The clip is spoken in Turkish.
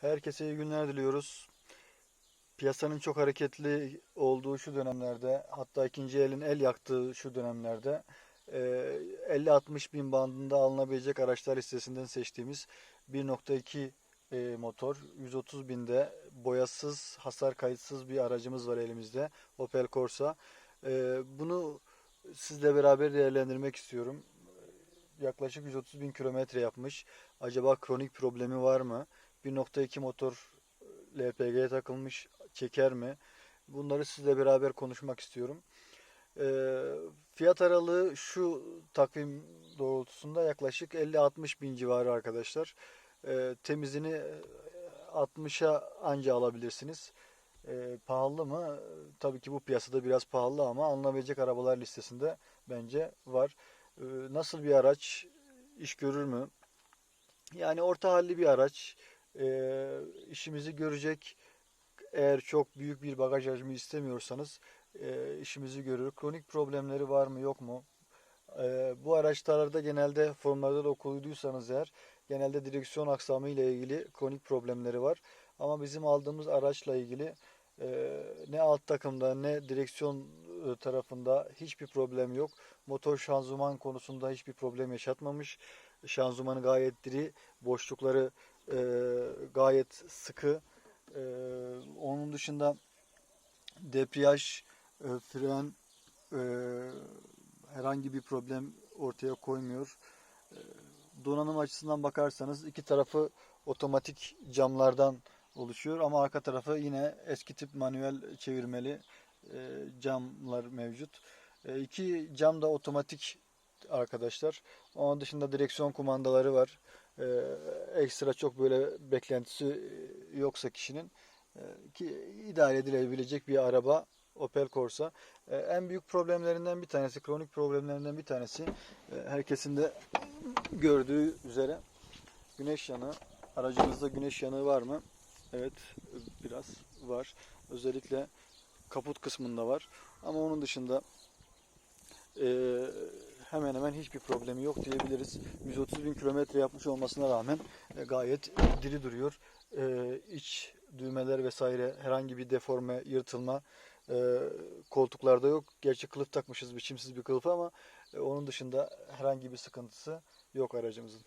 Herkese iyi günler diliyoruz. Piyasanın çok hareketli olduğu şu dönemlerde, hatta ikinci elin el yaktığı şu dönemlerde e, 50-60 bin bandında alınabilecek araçlar listesinden seçtiğimiz 1.2 e, motor, 130 binde boyasız, hasar kayıtsız bir aracımız var elimizde. Opel Corsa. E, Bunu sizle beraber değerlendirmek istiyorum. Yaklaşık 130 bin kilometre yapmış. Acaba kronik problemi var mı? 1.2 motor LPG'ye takılmış çeker mi? Bunları sizle beraber konuşmak istiyorum. Ee, fiyat aralığı şu takvim doğrultusunda yaklaşık 50-60 bin civarı arkadaşlar. Ee, temizini e, 60'a anca alabilirsiniz. Ee, pahalı mı? Tabii ki bu piyasada biraz pahalı ama alınabilecek arabalar listesinde bence var. Ee, nasıl bir araç? İş görür mü? Yani orta halli bir araç. Ee, işimizi görecek. Eğer çok büyük bir bagaj hacmi istemiyorsanız e, işimizi görür. Kronik problemleri var mı yok mu? Ee, bu araçlarda genelde forumlarda da okuduysanız eğer genelde direksiyon aksamı ile ilgili kronik problemleri var. Ama bizim aldığımız araçla ilgili e, ne alt takımda ne direksiyon e, tarafında hiçbir problem yok. Motor şanzıman konusunda hiçbir problem yaşatmamış. Şanzımanı gayet diri, boşlukları e, gayet sıkı. E, onun dışında debriyaj, e, fren e, herhangi bir problem ortaya koymuyor. E, donanım açısından bakarsanız iki tarafı otomatik camlardan oluşuyor ama arka tarafı yine eski tip manuel çevirmeli e, camlar mevcut. E, iki cam da otomatik arkadaşlar. Onun dışında direksiyon kumandaları var. E, ekstra çok böyle beklentisi yoksa kişinin e, ki idare edilebilecek bir araba Opel Corsa. E, en büyük problemlerinden bir tanesi, kronik problemlerinden bir tanesi e, herkesin de gördüğü üzere güneş yanığı. Aracınızda güneş yanığı var mı? Evet, biraz var. Özellikle kaput kısmında var. Ama onun dışında e, hemen hemen hiçbir problemi yok diyebiliriz. 130 bin kilometre yapmış olmasına rağmen e, gayet diri duruyor. E, iç düğmeler vesaire herhangi bir deforme, yırtılma e, koltuklarda yok. Gerçi kılıf takmışız biçimsiz bir kılıf ama onun dışında herhangi bir sıkıntısı yok aracımızın.